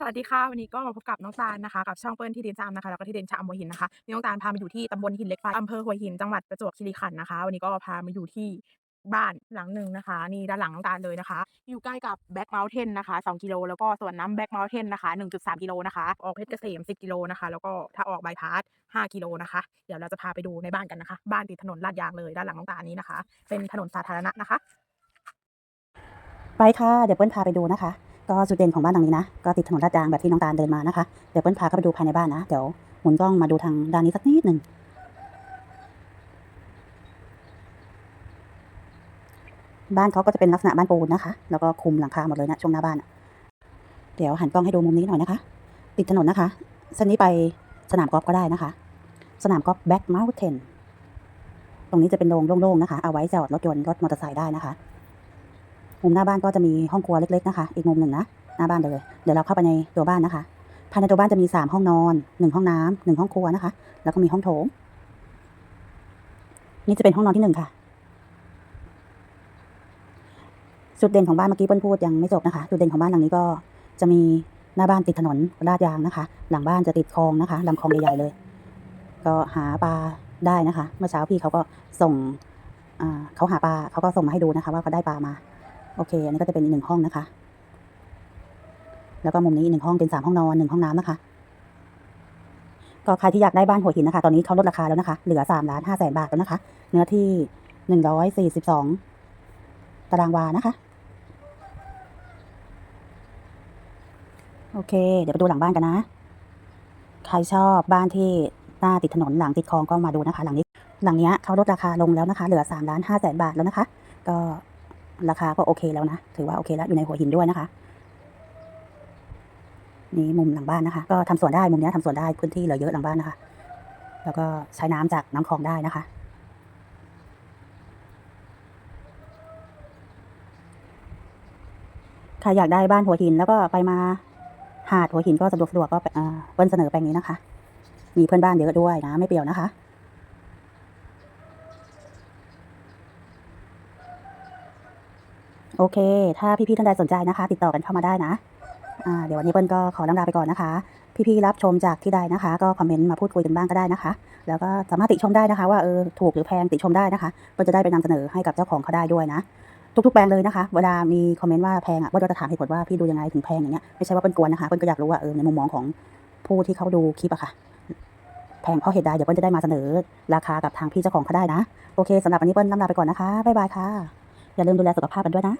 สวัสดีค่ะวันนี้ก็มาพบกับน้องตาลนะคะกับช่องเปิ้ลที่ดินชะอำนะคะแล้วก็ที่ดินชะอำหัวหินนะคะนนี้น้องตาลพามาอยู่ที่ตำบลหินเล็กไฟอำเภอหัวหินจังหวัดประจวบคีรีขันธ์นะคะ วันนี้ก็พามาอยู่ที่บ้านหลังหนึ่งนะคะ นี่ด้านหลังน้องตาลเลยนะคะ อยู่ใกล้กับแบ็กเม t เทนนะคะ 2 กิโลแล้วก็ส่วนน้ำแบ็กเม t เทนนะคะ1.3 กิโลนะคะออกเพชรเกษม 10 กิโลนะคะ แล้วก็ถ้าออกบายพาส5กิโลนะคะ เดี๋ยวเราจะพาไปดูในบ้านกันนะคะ บ้านติดถนนลาดยางเลยด้านหลังน้องตาลนี้นะคะ เป็นถนนสาธารณะนะคะ ไปค่ะเดี๋ยวเปิ้ลพาไปดูนะคะ ก็จุดเด่นของบ้านหลังนี้นะ ก็ติดถนนลาดยางแบบที่น้องตาลเดินมานะคะ เดี๋ยวเปิ้ลพาเข้าไปดูภายในบ้านนะ เดี๋ยวหมุนกล้องมาดูทางด้านนี้สักนิดหนึ่งบ้านเขาก็จะเป็นลักษณะบ้านปูนนะคะ แล้วก็คุมหลังคาหมดเลยนะช่วงหน้าบ้าน เดี๋ยวหันกล้องให้ดูมุมนี้หน่อยนะคะ ติดถนนนะคะเส้นนี้ไปสนามกอล์ฟก็ได้นะคะ สนามกอล์ฟแบ็กเม t เทนตรงนี้จะเป็นโรงโล่งๆนะคะ เอาไว้จอดรถยนต์รถมอเตอร์ไซค์ได้นะคะ มุมหน้าบ้านก็จะมีห้องครัวเล็กๆนะคะ อีกมุมหนึ่งนะ หน้าบ้านเลย เดี๋ยวเราเข้าไปในตัวบ้านนะคะ ภายในตัวบ้านจะมีสามห้องนอนหนึ่งห้องน้ำหนึ่งห้องครัวนะคะ แล้วก็มีห้องโถง นี่จะเป็นห้องนอนที่หนึ่งค่ะ จุดเด่นของบ้านเมื่อกี้เปิ้ลพูดยังไม่จบนะคะ จุดเด่นของบ้านหลังนี้ก็จะมีหน้าบ้านติดถนนลาดยางนะคะ หลังบ้านจะติดคลองนะคะลำคลองใหญ่ๆเลย ก็หาปลาได้นะคะ เมื่อเช้าพี่เขาก็ส่งเขาหาปลาเขาก็ส่งมาให้ดูนะคะ ว่าเขาได้ปลามา โอเค อันนี้ก็จะเป็นอีกหนึ่งห้องนะคะ แล้วก็มุมนี้อีกหนึ่งห้องเป็นสามห้องนอนหนึ่งห้องน้ำนะคะ ก็ใครที่อยากได้บ้านหัวหินนะคะ ตอนนี้เขาลดราคาแล้วนะคะ เหลือสามล้านห้าแสนบาทแล้วนะคะ เนื้อที่หนึ่งร้อยสี่สิบสองตารางวานะคะ โอเค เดี๋ยวไปดูหลังบ้านกันนะ ใครชอบบ้านที่หน้าติดถนนหลังติดคลองก็มาดูนะคะ หลังนี้ หลังเนี้ยเขาลดราคาลงแล้วนะคะ เหลือสามล้านห้าแสนบาทแล้วนะคะ ก็ ราคาก็โอเคแล้วนะ ถือว่าโอเคแล้วอยู่ในหัวหินด้วยนะคะ นี่มุมหลังบ้านนะคะ ก็ทำสวนได้มุมนี้ยทำสวนได้พื้นที่เหลือเยอะหลังบ้านนะคะ แล้วก็ใช้น้ำจากน้ำคลองได้นะคะ ใครอยากได้บ้านหัวหินแล้วก็ไปมาหาดหัวหินก็สะดวกสะดวกก็เปิ้ลเสนอแปลงนี้นะคะ มีเพื่อนบ้านเยอะด้วยนะ ไม่เปลี่ยวนะคะ โอเค ถ้าพี่ๆท่านใดสนใจนะคะ ติดต่อกันเข้ามาได้นะเดี๋ยววันนี้เปิ้ลก็ขอลำลาไปก่อนนะคะ พี่ๆรับชมจากที่ใดนะคะ ก็คอมเมนต์มาพูดคุยกันบ้างก็ได้นะคะ แล้วก็สามารถติชมได้นะคะ ว่าเออถูกหรือแพงติชมได้นะคะเปิ้ลจะได้ไปนำเสนอให้กับเจ้าของเขาได้ด้วยนะ ทุกๆแปลงเลยนะคะ เวลามีคอมเมนต์ว่าแพงอะเปิ้ลก็จะถามเหตุผลว่าพี่ดูยังไงถึงแพงอย่างเงี้ยไม่ใช่ว่าเปิ้ลกวนนะคะเปิ้ลก็อยากรู้ว่าเออในมุมมองของผู้ที่เขาดูคลิปอะค่ะแพงเพราะเหตุใดเดี๋ยวเปิ้ลจะได้มาเสนอราคากับทางพี่เจ้าของเขาได้นะ โอเคสำหรับวันนี้เปิ้ลลำลาไปก่อนนะคะบ๊ายบายค่ะ อย่าลืมดูแลสุขภาพกันด้วยนะ